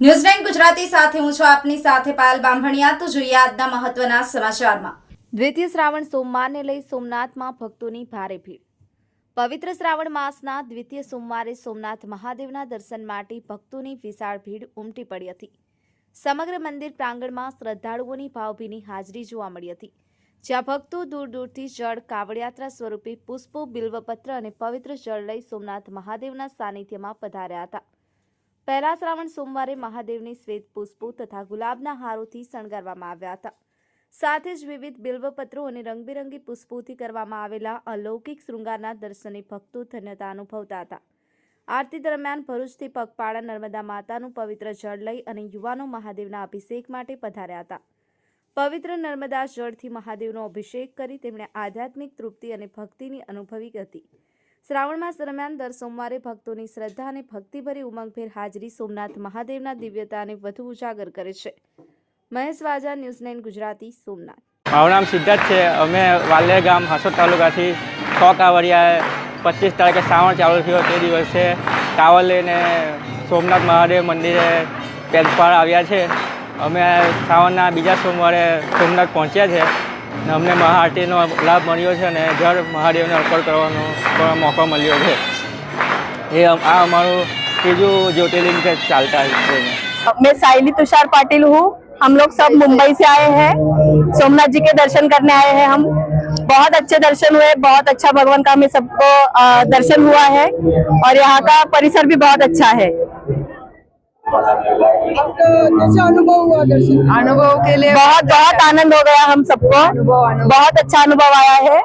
News Gujarati સાથે હું છું આપની સાથે પાયલ બામભણિયા તો જોઈએ આજના મહત્વના સમાચારમાં. દ્વિતીય શ્રાવણ સોમવારને લઈ સોમનાથમાં ભક્તોની ભારે ભીડ. પવિત્ર શ્રાવણ માસના દ્વિતીય સોમવારે સોમનાથ મહાદેવના દર્શન માટે ભક્તોની વિશાળ ભીડ ઉમટી પડી હતી. સમગ્ર મંદિર પ્રાંગણમાં શ્રદ્ધાળુઓની ભાવભીની હાજરી જોવા મળી હતી. જ્યાં ભક્તો દૂર દૂરથી જળ કાવડયાત્રા સ્વરૂપે પુષ્પો, બિલ્વપત્ર અને પવિત્ર જળ લઈ સોમનાથ મહાદેવના સાનિધ્યમાં પધાર્યા હતા. પહેલા શ્રાવણ સોમવારે મહાદેવને શ્વેત પુષ્પો તથા ગુલાબના હારોથી શણગારવામાં આવ્યા હતા. સાથે જ વિવિધ બિલ્વપત્રો અને રંગબેરંગી પુષ્પોથી કરવામાં આવેલા અલૌકિક શૃંગારના દર્શને ભક્તો ધન્યતા અનુભવતા હતા. આરતી દરમિયાન ભરૂચથી પગપાળા નર્મદા માતાનું પવિત્ર જળ લઈ અને યુવાનો મહાદેવના અભિષેક માટે પધાર્યા હતા. પવિત્ર નર્મદા જળથી મહાદેવનો અભિષેક કરી તેમણે આધ્યાત્મિક તૃપ્તિ અને ભક્તિની અનુભવી હતી. શ્રાવણ માસ દરમિયાન દર સોમવારે ભક્તોની શ્રદ્ધા અને ભક્તિભરી ઉમંગભેર હાજરી સોમનાથ મહાદેવના દિવ્યતાને વધુ ઉજાગર કરે છે. Mahesh Vaja, news nine Gujarati, Somnath. મારું નામ સિદ્ધાર્થ છે. અમે વાલ્યા ગામ હાસોદ તાલુકાથી છ કાવડિયા પચીસ તારીખે શ્રાવણ ચાલુ થયો તે દિવસે. કાવડ લઈને સોમનાથ મહાદેવ મંદિરે પેલપાળ આવ્યા છે. અમે શ્રાવણના બીજા સોમવારે સોમનાથ પહોંચ્યા છે. અને અમને મહાઆરતીનો લાભ મળ્યો છે અને જળ મહાદેવને અર્પણ કરવાનો પણ મોકો મળ્યો છે એ અમ- આ અમારું ત્રીજું જ્યોતિર્લિંગ છે ચાલતા છે मैं साइली तुषार पाटिल हूँ हम लोग सब मुंबई से आए हैं सोमनाथ जी के दर्शन करने आए हैं हम बहुत अच्छे दर्शन हुए बहुत अच्छा भगवान का हमें सबको अ, दर्शन हुआ है और यहाँ का परिसर भी बहुत अच्छा है आपका कैसा अनुभव हुआ दर्शन? अनुभव के लिए बहुत बहुत आनंद हो गया हम सबको। बहुत अच्छा अनुभव आया है।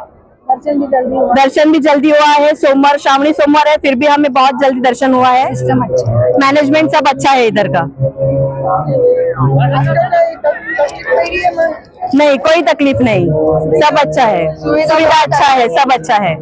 दर्शन भी जल्दी हुआ। दर्शन भी जल्दी हुआ है। सोमवार श्रावणी सोमवार है फिर भी हमें बहुत जल्दी दर्शन हुआ है। सिस्टम अच्छा मैनेजमेंट सब अच्छा है इधर का। नहीं नहीं कोई तकलीफ़ नहीं। सब अच्छा है। सुविधा अच्छा है सब अच्छा है।